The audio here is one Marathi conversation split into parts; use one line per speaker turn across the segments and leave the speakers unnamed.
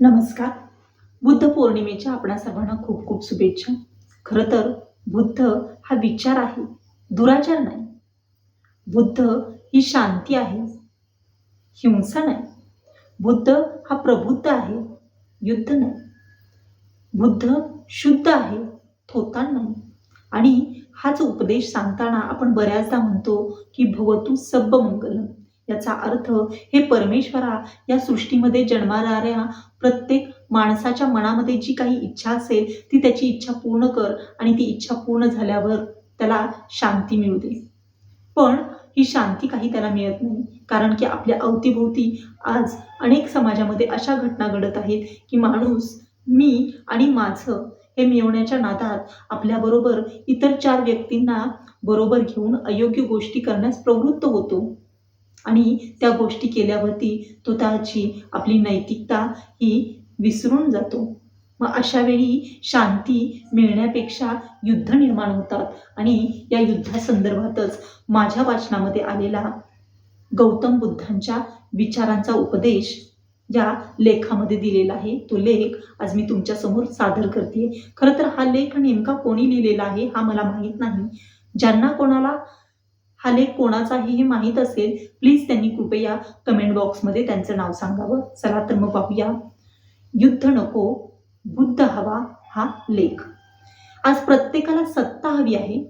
नमस्कार. बुद्ध पौर्णिमेच्या आपणा सर्वांना खूप खूप शुभेच्छा. खरं तर बुद्ध हा विचार आहे दुराचार नाही. बुद्ध ही शांती आहे हिंसा नाही. बुद्ध हा प्रबुद्ध आहे युद्ध नाही. बुद्ध शुद्ध आहे थोतान नाही. आणि हाच उपदेश सांगताना आपण बऱ्याचदा म्हणतो की भवतु सब्ब मंगलम याचा अर्थ हे परमेश्वरा या सृष्टीमध्ये जन्माणाऱ्या प्रत्येक माणसाच्या मनामध्ये जी काही इच्छा असेल ती त्याची इच्छा पूर्ण कर आणि ती इच्छा पूर्ण झाल्यावर त्याला शांती मिळू दे. पण ही शांती काही त्याला मिळत नाही कारण की आपल्या अवतीभोवती आज अनेक समाजामध्ये अशा घटना घडत आहेत की माणूस मी आणि माझं हे मिळवण्याच्या नादात आपल्याबरोबर इतर चार व्यक्तींना बरोबर घेऊन अयोग्य गोष्टी करण्यास प्रवृत्त होतो. आणि त्या गोष्टी केल्यावरती तो त्याची आपली नैतिकता ही विसरून जातो. मग अशावेळी शांती मिळण्यापेक्षा युद्ध निर्माण होतात. आणि या युद्धासंदर्भातच माझ्या वाचनामध्ये आलेला गौतम बुद्धांच्या विचारांचा उपदेश या लेखामध्ये दिलेला आहे. तो लेख आज मी तुमच्यासमोर सादर करते खरं तर हा लेख नेमका कोणी लिहिलेला आहे हा मला माहीत नाही. ज्यांना कोणाला हा लेख कोणाचाही हे माहीत असेल प्लीज त्यांनी कृपया कमेंट बॉक्समध्ये त्यांचं नाव सांगावं. चला तर मग पाहूया. युद्ध नको बुद्ध हवा हा लेख. आज प्रत्येकाला सत्ता हवी आहे.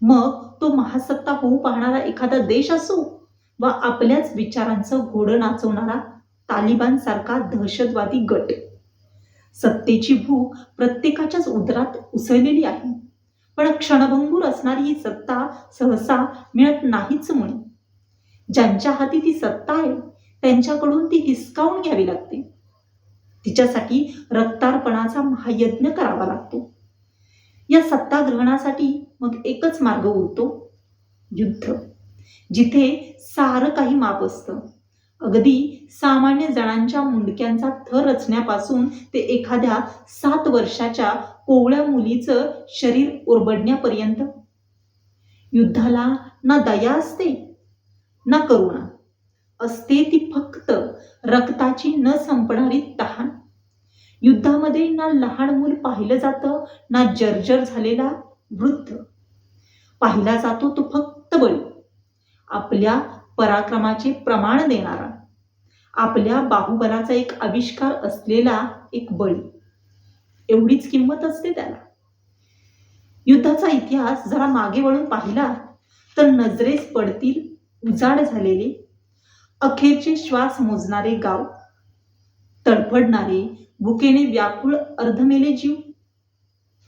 मग तो महासत्ता होऊ पाहणारा एखादा देश असो वा आपल्याच विचारांचं घोडं नाचवणारा तालिबान सारखा दहशतवादी गट. सत्तेची भूक प्रत्येकाच्याच उदरात उसळलेली आहे. पण क्षणभंगूर असणारी ही सत्ता सहसा मिळत नाहीच मुळे ज्यांच्या हाती ती सत्ता आहे त्यांच्याकडून ती हिसकावून घ्यावी लागते. तिच्यासाठी रक्तार्पणाचा महायज्ञ करावा लागतो. या सत्ता ग्रहणासाठी मग एकच मार्ग उरतो युद्ध. जिथे सारं काही माप असतं. अगदी सामान्य जणांच्या मुंडक्यांचा थर रचण्यापासून ते एखाद्या सात वर्षाच्या कोवळ्या मुलीचं शरीर उरबडण्यापर्यंत. युद्धाला ना दया असते ना करुणा. असते ती फक्त रक्ताची न संपणारी तहान. युद्धामध्ये ना लहान मूल पाहिलं जातं ना जर्जर झालेला वृद्ध. पाहिला जातो तो फक्त बळी. आपल्या पराक्रमाचे प्रमाण देणारा. आपल्या बाहुबलाचा एक आविष्कार असलेला एक बळी. एवढीच किंमत असते त्याला. युद्धाचा इतिहास जरा मागे वळून पाहिला तर नजरेस पडतील उजाड झालेले अखेरचे श्वास मोजणारे गाव तडफडणारे भुकेने व्याकुळ अर्धमेले जीव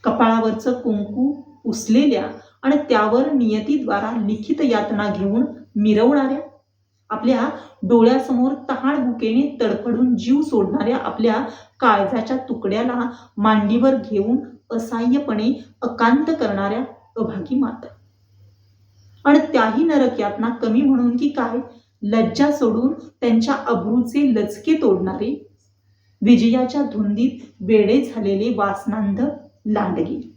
कपाळावरचं कुंकू पुसलेल्या आणि त्यावर नियतीद्वारा लिखित यातना घेऊन मिरवणाऱ्या आपल्या डोळ्यासमोर तहाळ भुकेने तडफडून जीव सोडणाऱ्या आपल्या काळजाच्या तुकड्याला मांडीवर घेऊन असहाय्यपणे अकांत करणाऱ्या अभागी माता. आणि त्याही नरक यातना कमी म्हणून की काय? लज्जा सोडून त्यांच्या अब्रूचे लचके तोडणारे विजयाच्या धुंदीत वेडे झालेले वासनांध लांडगे.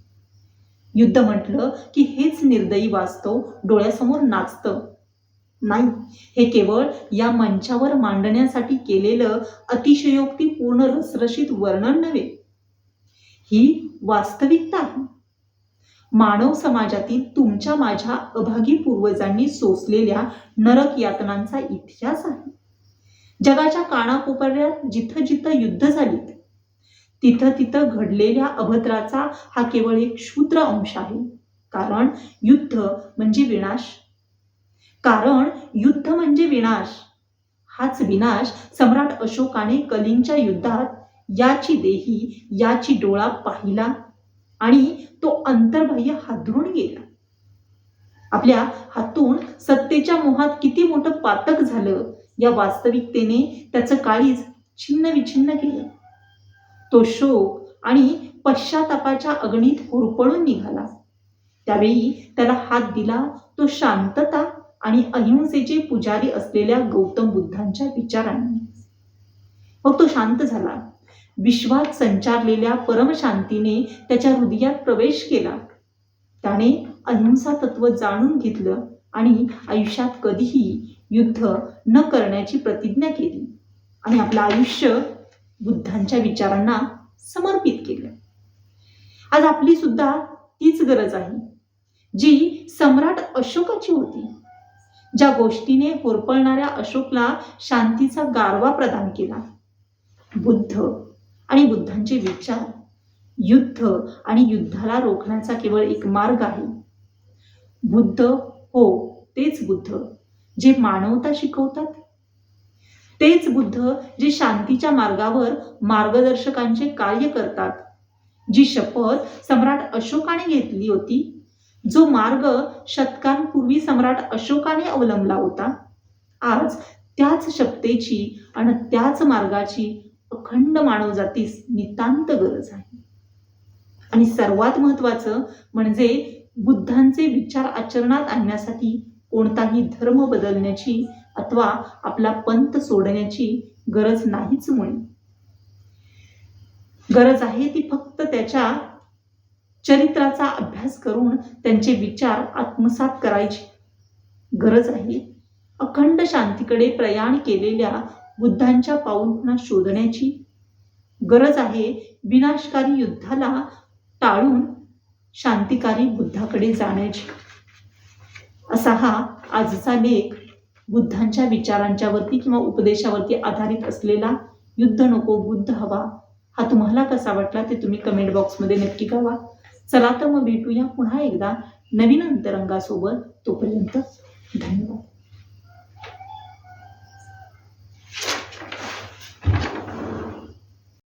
युद्ध म्हटलं की हेच निर्दयी वाचतो डोळ्यासमोर नाचतं. नाही. हे केवळ या मंचावर मांडण्यासाठी केलेलं अतिशयोक्तीपूर्ण रसरशीत वर्णन नव्हे. ही वास्तविकता आहे. मानव समाजातील तुमच्या माझ्या अभागी पूर्वजांनी सोसलेल्या नरक यातनांचा इतिहास आहे. जगाच्या कानाकोपऱ्यात जिथं जिथं युद्ध झालीत तिथं तिथं घडलेल्या अभद्राचा हा केवळ एक क्षुद्र अंश आहे. कारण युद्ध म्हणजे विनाश कारण युद्ध म्हणजे विनाश. हाच विनाश सम्राट अशोकाने कलिंगच्या युद्धात याची देही याची डोळा पाहिला आणि तो अंतर्बाह्य हादरून गेला. आपल्या हातून सत्तेच्या मोहात किती मोठं पातक झालं या वास्तविकतेने त्याचं काळीज छिन्न विछिन्न केलं. तो शोक आणि पश्चातापाच्या अग्नीत होरपळून निघाला. त्यावेळी त्याला हात दिला तो शांतता आणि अहिंसेचे पुजारी असलेल्या गौतम बुद्धांच्या विचारांनी. मग तो शांत झाला. विश्वात संचारलेल्या परमशांतीने त्याच्या हृदयात प्रवेश केला. त्याने अहिंसा तत्व जाणून घेतलं आणि आयुष्यात कधीही युद्ध न करण्याची प्रतिज्ञा केली आणि आपलं आयुष्य बुद्धांच्या विचारांना समर्पित केलं. आज आपली सुद्धा तीच गरज आहे जी सम्राट अशोकाची होती. ज्या गोष्टीने होरपळणाऱ्या अशोकला शांतीचा गारवा प्रदान केला. बुद्ध आणि बुद्धांचे विचार. युद्ध आणि युद्धाला रोखण्याचा केवळ एक मार्ग आहे. बुद्ध हो तेच बुद्ध जे मानवता शिकवतात. तेच बुद्ध जे शांतीच्या मार्गावर मार्गदर्शकांचे कार्य करतात. जी शपथ सम्राट अशोकाने घेतली होती जो मार्ग शतकांपूर्वी सम्राट अशोकाने अवलंबला होता आज त्याच शक्तेची आणि त्याच मार्गाची अखंड मानवजातीस नितांत गरज आहे. आणि सर्वात महत्वाचं म्हणजे बुद्धांचे विचार आचरणात आणण्यासाठी कोणताही धर्म बदलण्याची अथवा आपला पंथ सोडण्याची गरज नाहीच मुळे. गरज आहे ती फक्त त्याच्या चरित्राचा अभ्यास करून त्यांचे विचार आत्मसात करायची गरज आहे अखंड शांतीकडे प्रयाण केलेल्या बुद्धांच्या पाऊलखुणा शोधण्याची गरज आहे. विनाशकारी युद्धाला टाळून शांतिकारी बुद्धाकडे जाण्याची. असा हा आजचा लेख बुद्धांच्या विचारांच्यावरती किंवा उपदेशावरती आधारित असलेला युद्ध नको बुद्ध हवा हा तुम्हाला कसा वाटला ते तुम्ही कमेंट बॉक्समध्ये नक्की कळवा. चला तर मग भेटूया पुन्हा एकदा नवीन अंतरंगासोबत. तोपर्यंत धन्यवाद.